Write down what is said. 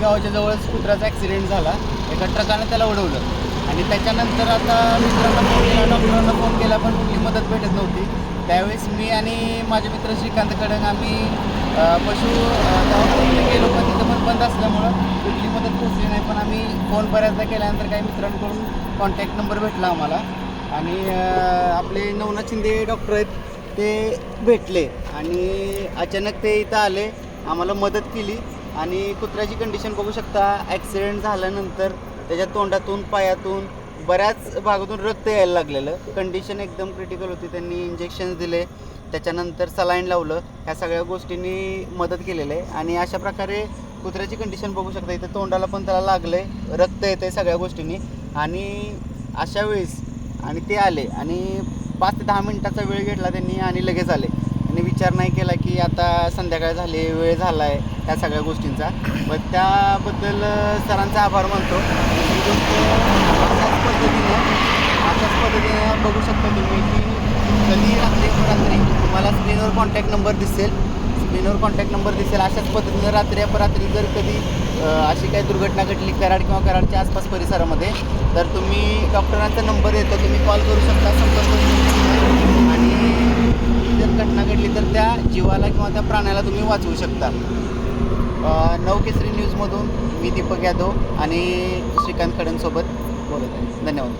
गावाच्या जवळच कुत्र्याचा ॲक्सिडेंट झाला. एका ट्रकानं त्याला उडवलं. आणि त्याच्यानंतर आता मित्रांना फोन केला डॉक्टरांना फोन केला पण कुठली मदत भेटत नव्हती. त्यावेळेस मी आणि माझे मित्र श्रीकांत खडंग आम्ही पशु अ, गेलो. पण तिथं पण बंद असल्यामुळं कुठली मदत पोचली नाही. पण आम्ही फोन बऱ्याचदा केल्यानंतर काही मित्रांकडून कॉन्टॅक्ट नंबर भेटला आम्हाला. आणि आपले नवनाथ शिंदे डॉक्टर आहेत ते भेटले. आणि अचानक ते इथं आले आम्हाला मदत केली. आणि कुत्र्याची कंडिशन बघू शकता ॲक्सिडेंट झाल्यानंतर त्याच्या तोंडातून पायातून बऱ्याच भागातून रक्त यायला लागलेलं. कंडिशन एकदम क्रिटिकल होती. त्यांनी इंजेक्शन्स दिले. त्याच्यानंतर सलाईन लावलं. ह्या सगळ्या गोष्टींनी मदत केलेलं आहे. आणि अशा प्रकारे कुत्र्याची कंडिशन बघू शकता. इथं तोंडाला पण त्याला लागलं आहे रक्त येतं आहे सगळ्या गोष्टींनी. आणि अशा वेळेस आणि ते आले. आणि पाच ते दहा मिनिटाचा वेळ घेतला त्यांनी आणि लगेच आले. आणि विचार नाही केला की आता संध्याकाळ झाली वेळ झाला आहे त्या सगळ्या गोष्टींचा. पण त्याबद्दल सरांचा आभार मानतो. ही गोष्ट अशाच पद्धतीनं अशाच पद्धतीनं बघू शकता तुम्ही की कधी रात्री अपरात्री तुम्हाला स्क्रीनवर कॉन्टॅक्ट नंबर दिसेल. स्क्रीनवर कॉन्टॅक्ट नंबर दिसेल अशाच पद्धतीनं रात्री अपरात्री जर कधी अशी काही दुर्घटना घडली कराड किंवा कराडच्या आसपास परिसरामध्ये तर तुम्ही डॉक्टरांचा नंबर येतो तुम्ही कॉल करू शकता. संपर्क करू शकता. आणि घटना घडली तर त्या जीवाला किंवा त्या प्राण्याला तुम्ही वाचवू शकता. नवकेसरी न्यूजमधून मी दीपक यादव आणि श्रीकांत खडंसोबत बोलत आहे. धन्यवाद.